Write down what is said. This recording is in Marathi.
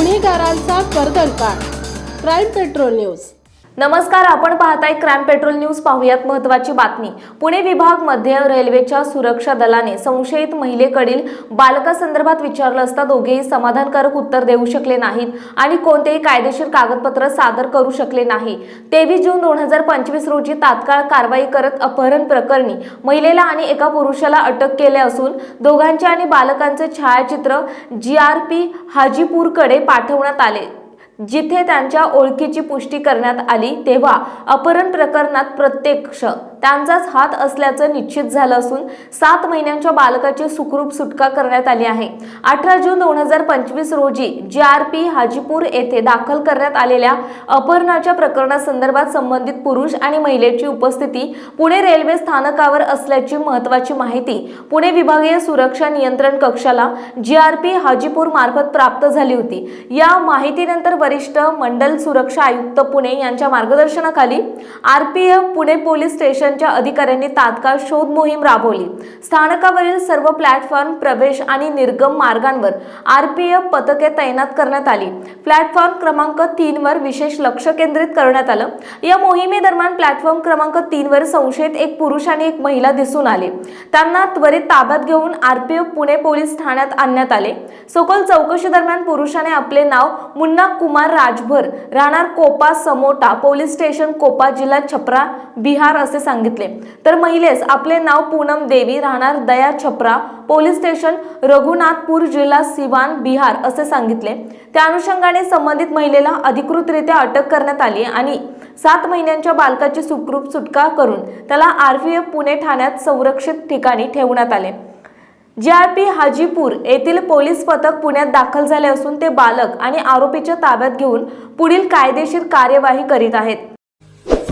गुन्हेगारांचा कर्दनकाळ क्राईम पेट्रोल न्यूज. नमस्कार आपण पाहताय क्राईम पेट्रोल न्यूज पाहूयात महत्वाची बातमी. पुणे विभाग मध्य रेल्वेच्या सुरक्षा दलाने संशयित महिलेकडील बालकासंदर्भात विचारलं असता दोघेही समाधानकारक उत्तर देऊ शकले नाहीत आणि कोणतेही कायदेशीर कागदपत्र सादर करू शकले नाही. तेवीस जून दोन हजार पंचवीस रोजी तात्काळ कारवाई करत अपहरण प्रकरणी महिलेला आणि एका पुरुषाला अटक केले असून दोघांचे आणि बालकांचे छायाचित्र जी आर पी हाजीपूरकडे पाठवण्यात आले. जिथे त्यांच्या ओळखीची पुष्टी करण्यात आली तेव्हा अपहरण प्रकरणात प्रत्यक्ष त्यांचाच हात असल्याचं निश्चित झालं असून सात महिन्यांच्या बालकाची सुखरूप सुटका करण्यात आली आहे. अठरा जून दोन हजार पंचवीस रोजी जी आर पी हाजीपूर येथे दाखल करण्यात आलेल्या अपहरणाच्या प्रकरणासंदर्भात संबंधित पुरुष आणि महिलेची उपस्थिती पुणे रेल्वे स्थानकावर असल्याची महत्वाची माहिती पुणे विभागीय सुरक्षा नियंत्रण कक्षाला जी आर पी हाजीपूर मार्फत प्राप्त झाली होती. या माहितीनंतर वरिष्ठ मंडल सुरक्षा आयुक्त पुणे यांच्या मार्गदर्शनाखाली R P F Pune police station स्टेशनच्या अधिकाऱ्यांनी तात्काळ शोध मोहीम राबवली. स्थानकावरील सर्व प्लॅटफॉर्म प्रवेश आणि निर्गम मार्गांवर आर पी एफ पथके तैनात करण्यात आली. प्लॅटफॉर्म क्रमांक तीन वर विशेष लक्ष केंद्रित करण्यात आलं. या मोहिमेदरम्यान प्लॅटफॉर्म क्रमांक तीन वर संशयित एक पुरुष आणि एक महिला दिसून आले. त्यांना त्वरित ताब्यात घेऊन आरपीएफ पुणे पोलीस ठाण्यात आणण्यात आले. सखोल चौकशी दरम्यान पुरुषाने आपले नाव मुन्ना कुमार राजभर राहणार कोपा समोटा पोलीस स्टेशन कोपा जिल्हा छपरा बिहार असे सांगितले. तर महिलेस आपले नाव पूनम देवी राहणार दया छपरा पोलीस स्टेशन रघुनाथपूर जिल्हा सिवान बिहार असे सांगितले. त्या अनुषंगाने संबंधित महिलेला अधिकृतरित्या अटक करण्यात आली आणि सात महिन्यांच्या बालकाची सुखरूप सुटका करून त्याला आरपीएफ पुणे ठाण्यात संरक्षित ठिकाणी ठेवण्यात आले. जे आर पी हाजीपूर येथील पोलीस पथक पुण्यात दाखल झाले असून ते बालक आणि आरोपीच्या ताब्यात घेऊन पुढील कायदेशीर कार्यवाही करीत आहेत.